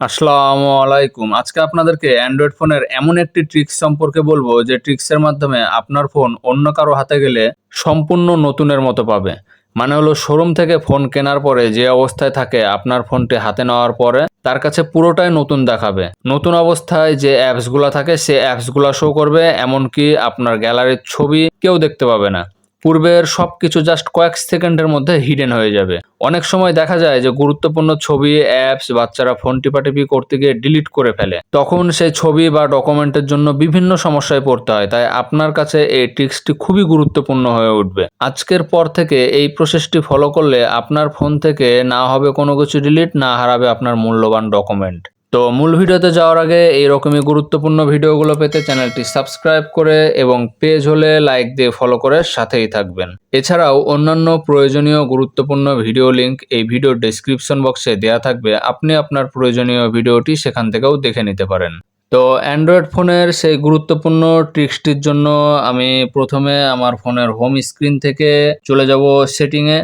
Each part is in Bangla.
আসসালামু আলাইকুম। আজকে আপনাদেরকে অ্যান্ড্রয়েড ফোনের এমন একটি ট্রিক্স সম্পর্কে বলব, যে ট্রিক্সের মাধ্যমে আপনার ফোন অন্য কারও হাতে গেলে সম্পূর্ণ নতুনের মতো পাবে। মানে হলো শোরুম থেকে ফোন কেনার পরে যে অবস্থায় থাকে, আপনার ফোনটি হাতে নেওয়ার পরে তার কাছে পুরোটাই নতুন দেখাবে। নতুন অবস্থায় যে অ্যাপসগুলো থাকে, সে অ্যাপসগুলো শো করবে, এমনকি আপনার গ্যালারির ছবি কেউ দেখতে পাবে না। পূর্বের সব কিছু জাস্ট কয়েক সেকেন্ডের মধ্যে হিডেন হয়ে যাবে। অনেক সময় দেখা যায় যে গুরুত্বপূর্ণ ছবি অ্যাপস বাচ্চারা ফোন টিপাটিপি করতে গিয়ে ডিলিট করে ফেলে। তখন সেই ছবি বা ডকুমেন্টের জন্য বিভিন্ন সমস্যায় পড়তে হয়, তাই আপনার কাছে এই ট্রিক্সটি খুবই গুরুত্বপূর্ণ হয়ে উঠবে। আজকের পর থেকে এই প্রসেসটি ফলো করলে আপনার ফোন থেকে না হবে কোনো কিছু ডিলিট না হারাবে আপনার মূল্যবান ডকুমেন্ট তো মূল ভিডিওতে যাওয়ার আগে এইরকমই গুরুত্বপূর্ণ ভিডিওগুলো পেতে চ্যানেলটি সাবস্ক্রাইব করে এবং পেজ হলে লাইক দিয়ে ফলো করে সাথেই থাকবেন। এছাড়াও অন্যান্য প্রয়োজনীয় গুরুত্বপূর্ণ ভিডিও লিংক এই ভিডিও ডেসক্রিপশন বক্সে দেওয়া থাকবে। আপনি আপনার প্রয়োজনীয় ভিডিওটি সেখান থেকেও দেখে নিতে পারেন। তো অ্যান্ড্রয়েড ফোনের সেই গুরুত্বপূর্ণ ট্রিক্সটির জন্য আমি প্রথমে আমার ফোনের হোম স্ক্রিন থেকে চলে যাব সেটিংয়ে।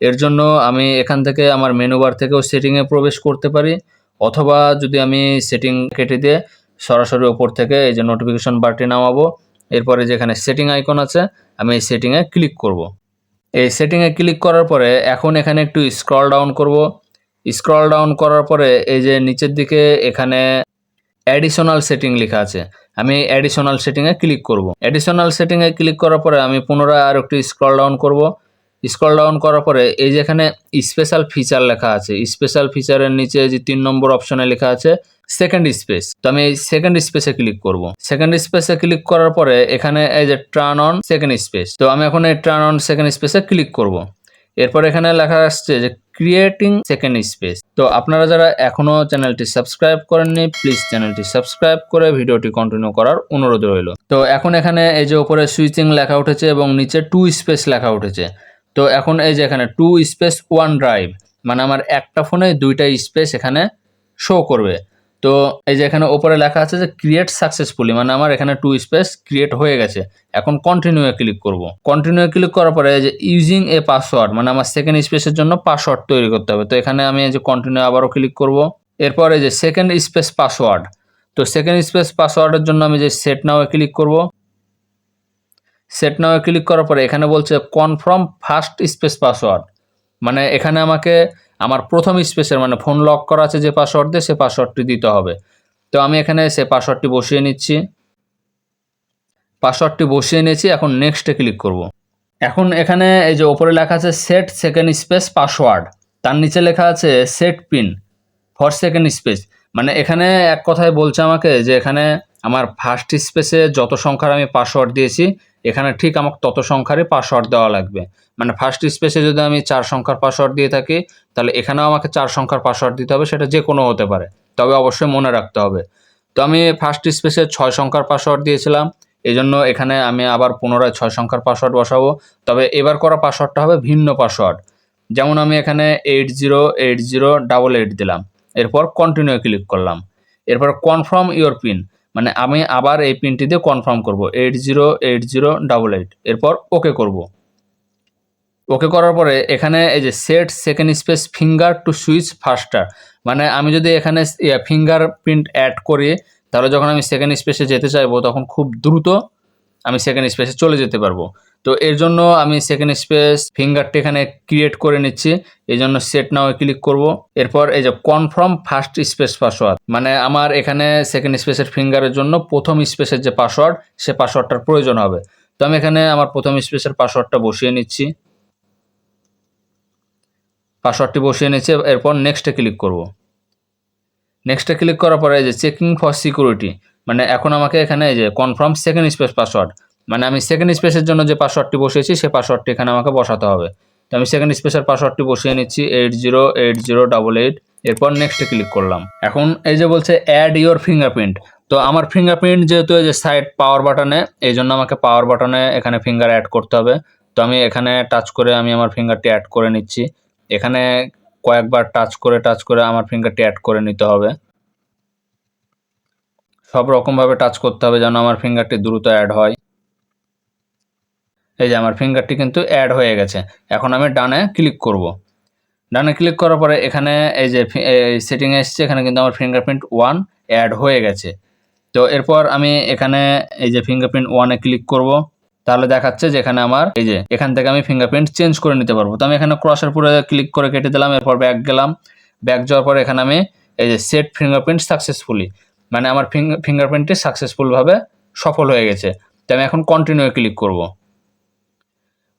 এর জন্য আমি এখান থেকে আমার মেনু বার থেকেও সেটিংয়ে প্রবেশ করতে পারি। অথবা যদি আমি সেটিং কেটে দিয়ে সরাসরি ওপর থেকে এই যে নোটিফিকেশন বারটি নামাবো, এরপরে যেখানে সেটিং আইকন আছে, আমি এই সেটিংয়ে ক্লিক করব। এই সেটিংয়ে ক্লিক করার পরে এখন এখানে একটু স্ক্রল ডাউন করব। স্ক্রল ডাউন করার পরে এই যে নিচের দিকে এখানে অ্যাডিশনাল সেটিং লেখা আছে, আমি অ্যাডিশনাল সেটিংয়ে ক্লিক করব। অ্যাডিশনাল সেটিংয়ে ক্লিক করার পরে আমি পুনরায় আর একটু স্ক্রল ডাউন করব। স্ক্রল ডাউন করার পরে এই যে এখানে স্পেশাল ফিচার লেখা আছে স্পেশাল ফিচারের নিচে যে তিন নম্বর অপশনে লেখা আছে সেকেন্ড স্পেস তো আমি এই সেকেন্ড স্পেসে ক্লিক করব। সেকেন্ড স্পেসে ক্লিক করার পরে এখানে এই যে টার্ন অন সেকেন্ড স্পেস তো আমি এখন এই টার্ন অন সেকেন্ড স্পেসে ক্লিক করব। এরপর এখানে লেখা আসছে যে ক্রিয়েটিং সেকেন্ড স্পেস তো আপনারা যারা এখনও চ্যানেলটি সাবস্ক্রাইব করেননি প্লিজ চ্যানেলটি সাবস্ক্রাইব করে ভিডিওটি কন্টিনিউ করার অনুরোধ রইল। তো এখন এখানে এই যে উপরে সুইচিং লেখা উঠেছে এবং নিচে টু স্পেস লেখা উঠেছে। তো এখন এই যে এখানে টু স্পেস ওয়ান ড্রাইভ মানে আমার একটা ফোনে দুইটা স্পেস এখানে শো করবে। তো এই যে এখানে ওপরে লেখা আছে যে ক্রিয়েট সাকসেসফুলি মানে আমার এখানে টু স্পেস ক্রিয়েট হয়ে গেছে। এখন কন্টিনিউ ক্লিক করব। কন্টিনিউ ক্লিক করার পরে যে ইউজিং এ পাসওয়ার্ড মানে আমার সেকেন্ড স্পেসের জন্য পাসওয়ার্ড তৈরি করতে হবে। তো এখানে আমি এই যে কন্টিনিউ আবারও ক্লিক করব। এরপর যে সেকেন্ড স্পেস পাসওয়ার্ড তো সেকেন্ড স্পেস পাসওয়ার্ডের জন্য আমি যে সেট নাও ক্লিক করব। সেট নাও, ক্লিক করার পরে এখানে বলছে কনফার্ম ফার্স্ট স্পেস পাসওয়ার্ড মানে এখানে আমাকে আমার প্রথম স্পেসের মানে ফোন লক করা আছে যে পাসওয়ার্ড দিয়ে সে পাসওয়ার্ডটি দিতে হবে। তো আমি এখানে সে পাসওয়ার্ডটি বসিয়ে নিচ্ছি। পাসওয়ার্ডটি বসিয়ে নিয়েছি, এখন নেক্সটে ক্লিক করব। এখন এখানে এই যে ওপরে লেখা আছে সেট সেকেন্ড স্পেস পাসওয়ার্ড তার নিচে লেখা আছে set PIN for second space মানে এখানে এক কথায় বলছে আমাকে যে এখানে আমার ফার্স্ট স্পেসে যত সংখ্যার আমি পাসওয়ার্ড দিয়েছি, এখানে ঠিক আমাকে তত সংখ্যারই পাসওয়ার্ড দেওয়া লাগবে। মানে ফার্স্ট স্পেসে যদি আমি চার সংখ্যার পাসওয়ার্ড দিয়ে থাকি, তাহলে এখানেও আমাকে চার সংখ্যার পাসওয়ার্ড দিতে হবে, সেটা যে কোনো হতে পারে। তবে অবশ্যই মনে রাখতে হবে। তো আমি ফার্স্ট স্পেসে ছয় সংখ্যার পাসওয়ার্ড দিয়েছিলাম এই জন্য এখানে আমি আবার পুনরায় ছয় সংখ্যার পাসওয়ার্ড বসাবো। তবে এবার করা পাসওয়ার্ডটা হবে ভিন্ন পাসওয়ার্ড যেমন আমি এখানে eight zero eight zero double eight দিলাম। এরপর কন্টিনিউ ক্লিক করলাম। এরপর কনফার্ম ইউর পিন মানে আমি আবার এই পিনটি দিয়ে কনফার্ম করব। Eight zero eight zero double eight এরপর ওকে করব। ওকে করার পরে এখানে এই যে set second space finger to switch faster মানে আমি যদি এখানে ফিঙ্গার প্রিন্ট অ্যাড করি, তাহলে যখন আমি সেকেন্ড স্পেসে যেতে চাইব, তখন খুব দ্রুত আমি সেকেন্ড স্পেসে চলে যেতে পারব। তো এর জন্য আমি সেকেন্ড স্পেস ফিঙ্গারটি এখানে ক্রিয়েট করে নিচ্ছি। এই জন্য সেট নাও ক্লিক করব। এরপর এই যে কনফার্ম ফার্স্ট স্পেস পাসওয়ার্ড মানে আমার এখানে সেকেন্ড স্পেসের ফিঙ্গারের জন্য প্রথম স্পেসের যে পাসওয়ার্ড সে পাসওয়ার্ডটার প্রয়োজন হবে। তো আমি এখানে আমার প্রথম স্পেসের পাসওয়ার্ডটা বসিয়ে নিচ্ছি। পাসওয়ার্ডটি বসিয়ে নিচ্ছি, এরপর নেক্সটে ক্লিক করব। নেক্সটে ক্লিক করার পরে এই যে চেকিং ফর সিকিউরিটি মানে এখন আমাকে এখানে এই যে কনফার্ম সেকেন্ড স্পেস পাসওয়ার্ড মানে আমি সেকেন্ড স্পেসের জন্য যে পাসওয়ার্ডটি বসিয়েছি সেই পাসওয়ার্ডটি এখানে আমাকে বসাতে হবে। তো আমি সেকেন্ড স্পেসের পাসওয়ার্ডটি বসিয়ে নিচ্ছি eight zero eight zero double eight এরপর নেক্সটে ক্লিক করলাম। এখন এই যে বলছে অ্যাড ইওর ফিঙ্গারপ্রিন্ট তো আমার ফিঙ্গারপ্রিন্ট যেহেতু এই যে সাইড পাওয়ার বাটনে এই জন্য আমাকে পাওয়ার বাটনে এখানে ফিঙ্গার অ্যাড করতে হবে। তো আমি এখানে টাচ করে আমি আমার ফিঙ্গারটি অ্যাড করে নিচ্ছি। এখানে কয়েকবার টাচ করে টাচ করে আমার ফিঙ্গারটি অ্যাড করে নিতে হবে। সব রকমভাবে টাচ করতে হবে যেন আমার ফিঙ্গারটি দ্রুত অ্যাড হয়। এই যে আমার ফিঙ্গারটি কিন্তু অ্যাড হয়ে গেছে। এখন আমি ডানে ক্লিক করব। ডানে ক্লিক করার পরে এখানে এই যে সেটিং এসছে, এখানে কিন্তু আমার ফিঙ্গারপ্রিন্ট ওয়ান অ্যাড হয়ে গেছে। তো এরপর আমি এখানে এই যে ফিঙ্গারপ্রিন্ট ওয়ানে ক্লিক করব। তাহলে দেখাচ্ছে যে এখানে আমার এই যে এখান থেকে আমি ফিঙ্গারপ্রিন্ট চেঞ্জ করে নিতে পারব। তো আমি এখানে ক্রসের পুরো ক্লিক করে কেটে দিলাম, এরপর ব্যাক গেলাম। ব্যাক যাওয়ার পরে এখানে আমি এই যে সেট ফিঙ্গারপ্রিন্ট সাকসেসফুলি মানে আমার ফিঙ্গারপ্রিন্টটি সাকসেসফুলভাবে সফল হয়ে গেছে। তো আমি এখন কন্টিনিউ ক্লিক করব।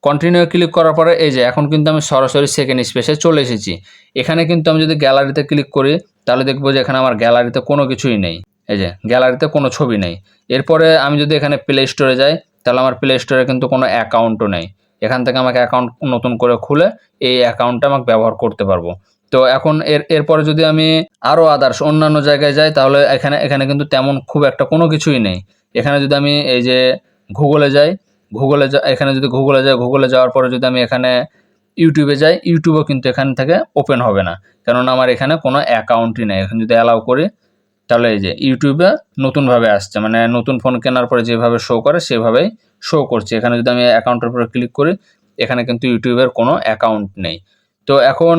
কন্টিনিউ ক্লিক করার পরে, এই যে, এখন কিন্তু আমি সরাসরি সেকেন্ড স্পেসে চলে এসেছি। এখানে কিন্তু আমি যদি গ্যালারিতে ক্লিক করি, তাহলে দেখব যে এখানে আমার গ্যালারিতে কোনো কিছুই নেই। এই যে গ্যালারিতে কোনো ছবি নেই। এরপরে আমি যদি এখানে প্লে স্টোরে যাই, তাহলে আমার প্লে স্টোরে কিন্তু কোনো অ্যাকাউন্টও নেই। এখান থেকে আমাকে অ্যাকাউন্ট নতুন করে খুলে, এই অ্যাকাউন্টটা আমাকে ব্যবহার করতে পারব। তো এখন এর, এরপরে যদি আমি আরও আদার্স অন্যান্য জায়গায় যাই, তাহলে এখানে এখানে কিন্তু তেমন খুব একটা কোনো কিছুই নেই। এখানে যদি আমি এই যে গুগলে যাই গুগলে যা, এখানে যদি গুগলে যাই গুগলে যাওয়ার পরে যদি আমি এখানে ইউটিউবে যাই ইউটিউবও কিন্তু এখান থেকে ওপেন হবে না। কেননা আমার এখানে কোনো অ্যাকাউন্টই নেই। এখন যদি অ্যালাউ করি, তাহলে এই যে ইউটিউবে নতুনভাবে আসছে। মানে নতুন ফোন কেনার পরে যেভাবে শো করে, সেভাবেই শো করছে। এখানে যদি আমি অ্যাকাউন্টের উপরে ক্লিক করি, এখানে কিন্তু ইউটিউবের কোনো অ্যাকাউন্ট নেই। তো এখন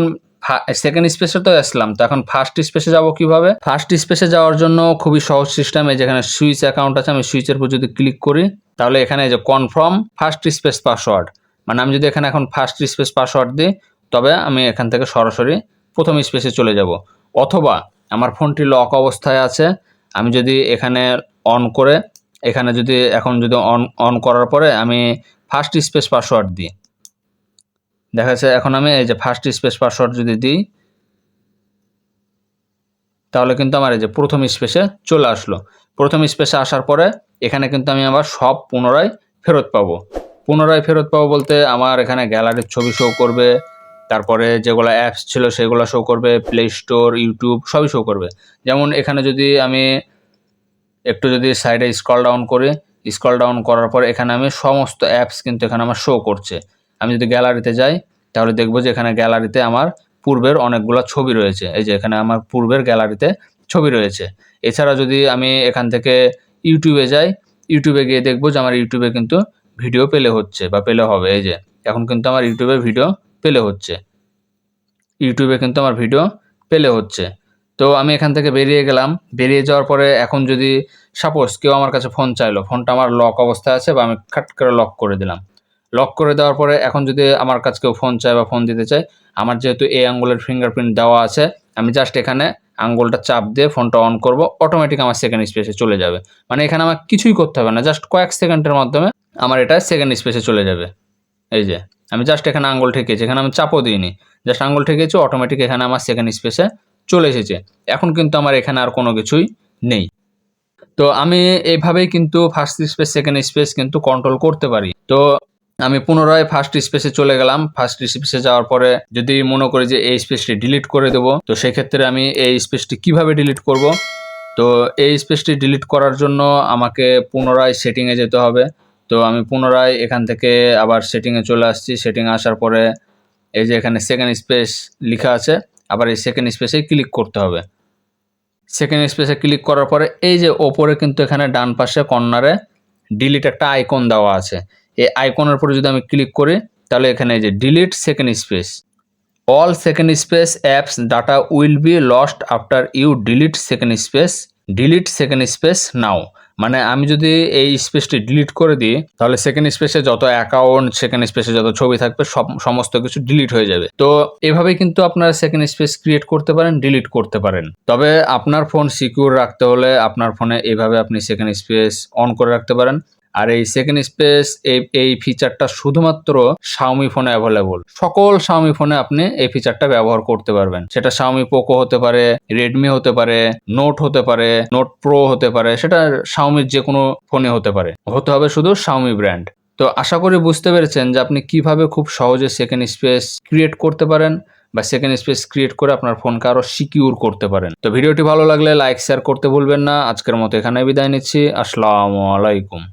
সেকেন্ড স্পেসে তো আসলাম, তো এখন ফার্স্ট স্পেসে যাব কীভাবে? ফার্স্ট স্পেসে যাওয়ার জন্য খুবই সহজ সিস্টেম যেখানে সুইচ অ্যাকাউন্ট আছে, আমি সুইচের উপর যদি ক্লিক করি, তাহলে এখানে যে কনফার্ম ফার্স্ট স্পেস পাসওয়ার্ড মানে আমি যদি এখানে এখন ফার্স্ট স্পেস পাসওয়ার্ড দিই, তবে আমি এখান থেকে সরাসরি প্রথম স্পেসে চলে যাব। অথবা আমার ফোনটি লক অবস্থায় আছে, আমি যদি এখানে অন করে, এখানে যদি এখন যদি অন অন করার পরে আমি ফার্স্ট স্পেস পাসওয়ার্ড দিই। দেখা যাচ্ছে এখন আমি এই যে ফার্স্ট স্পেস পাসওয়ার্ড যদি দিই, তাহলে কিন্তু আমার এই যে প্রথম স্পেসে চলে আসলো। প্রথম স্পেসে আসার পরে এখানে কিন্তু আমি আবার সব পুনরায় ফেরত পাবো। পুনরায় ফেরত পাবো বলতে আমার এখানে গ্যালারির ছবি শো করবে, তারপরে যেগুলো অ্যাপস ছিল সেগুলো শো করবে প্লে স্টোর ইউটিউব সবই শো করবে। যেমন এখানে যদি আমি একটু যদি সাইডে স্ক্রল ডাউন করি স্ক্রল ডাউন করার পর এখানে আমি সমস্ত অ্যাপস কিন্তু এখানে আমার শো করছে। আমি যদি গ্যালারিতে যাই, তাহলে দেখব যে এখানে গ্যালারিতে আমার পূর্বের অনেকগুলো ছবি রয়েছে। এই যে এখানে আমার পূর্বের গ্যালারিতে ছবি রয়েছে। এছাড়া যদি আমি এখান থেকে ইউটিউবে যাই ইউটিউবে গিয়ে দেখব যে আমার ইউটিউবে কিন্তু ভিডিও পেলে হচ্ছে বা পেলে হবে। এই যে, এখন কিন্তু আমার ইউটিউবে ভিডিও পেলে হচ্ছে। ইউটিউবে কিন্তু আমার ভিডিও পেলে হচ্ছে। তো আমি এখান থেকে বেরিয়ে গেলাম। বেরিয়ে যাওয়ার পরে এখন যদি সাপোজ কেউ আমার কাছে ফোন চাইলো ফোনটা আমার লক অবস্থায় আছে বা আমি খাট করে লক করে দিলাম। লক করে দেওয়ার পরে এখন যদি আমার কাছে কেউ ফোন চায় বা ফোন দিতে চায়, আমার যেহেতু এই আঙ্গুলের ফিঙ্গারপ্রিন্ট দেওয়া আছে, আমি জাস্ট এখানে আঙ্গুলটা চাপ দিয়ে ফোনটা অন করব অটোমেটিক আমার সেকেন্ড স্পেসে চলে যাবে। মানে এখানে আমার কিছুই করতে হবে না জাস্ট কয়েক সেকেন্ডের মাধ্যমে আমার এটা সেকেন্ড স্পেসে চলে যাবে। এই যে, আমি জাস্ট এখানে আঙ্গুল ঠেকেছি এখানে আমি চাপও দিইনি জাস্ট আঙ্গুল ঠেকেছি অটোমেটিক এখানে আমার সেকেন্ড স্পেসে চলে এসেছে। এখন কিন্তু আমার এখানে আর কোনো কিছুই নেই। তো আমি এইভাবেই কিন্তু ফার্স্ট স্পেস সেকেন্ড স্পেস কিন্তু কন্ট্রোল করতে পারি। তো আমি পুনরায় ফার্স্ট স্পেসে চলে গেলাম। ফার্স্ট স্পেসে যাওয়ার পরে যদি মনে করি যে এই স্পেসটি ডিলিট করে দেবো, তো সেক্ষেত্রে আমি এই স্পেসটি কীভাবে ডিলিট করব? তো এই স্পেসটি ডিলিট করার জন্য আমাকে পুনরায় সেটিংয়ে যেতে হবে। তো আমি পুনরায় এখান থেকে আবার সেটিংয়ে চলে আসছি। সেটিংয়ে আসার পরে এই যে এখানে সেকেন্ড স্পেস লেখা আছে, আবার এই সেকেন্ড স্পেসে ক্লিক করতে হবে। সেকেন্ড স্পেসে ক্লিক করার পরে এই যে ওপরে কিন্তু এখানে ডান পাশে কর্নারে ডিলিট একটা আইকন দেওয়া আছে। এই আইকনের উপরে যদি আমি ক্লিক করি, তাহলে এখানে যে delete second space all second space apps data will be lost after you delete second space delete second space now মানে আমি যদি এই স্পেসটি ডিলিট করে দিই, তাহলে সেকেন্ড স্পেসে যত অ্যাকাউন্ট সেকেন্ড স্পেসে যত ছবি থাকবে, সব, সমস্ত কিছু ডিলিট হয়ে যাবে। তো এভাবে কিন্তু আপনারা সেকেন্ড স্পেস ক্রিয়েট করতে পারেন ডিলিট করতে পারেন। তবে আপনার ফোন সিকিউর রাখতে হলে আপনার ফোনে এভাবে আপনি সেকেন্ড স্পেস অন করে রাখতে পারেন। আর এই সেকেন্ড স্পেস এই এই ফিচারটা শুধুমাত্র শাওমি ফোনে অ্যাভেলেবল সকল শাওমি ফোনে আপনি এই ফিচারটা ব্যবহার করতে পারবেন। সেটা শাওমি পোকো হতে পারে রেডমি হতে পারে নোট হতে পারে নোট প্রো হতে পারে, সেটা শাওমির যে কোনো ফোনে হতে পারে। হতে হবে শুধু শাওমি ব্র্যান্ড তো আশা করি বুঝতে পেরেছেন যে আপনি কীভাবে খুব সহজে সেকেন্ড স্পেস ক্রিয়েট করতে পারেন বা সেকেন্ড স্পেস ক্রিয়েট করে আপনার ফোনকে আরও সিকিউর করতে পারেন। তো ভিডিওটি ভালো লাগলে লাইক শেয়ার করতে ভুলবেন না। আজকের মতো এখানে বিদায় নিচ্ছি। আসসালামু আলাইকুম।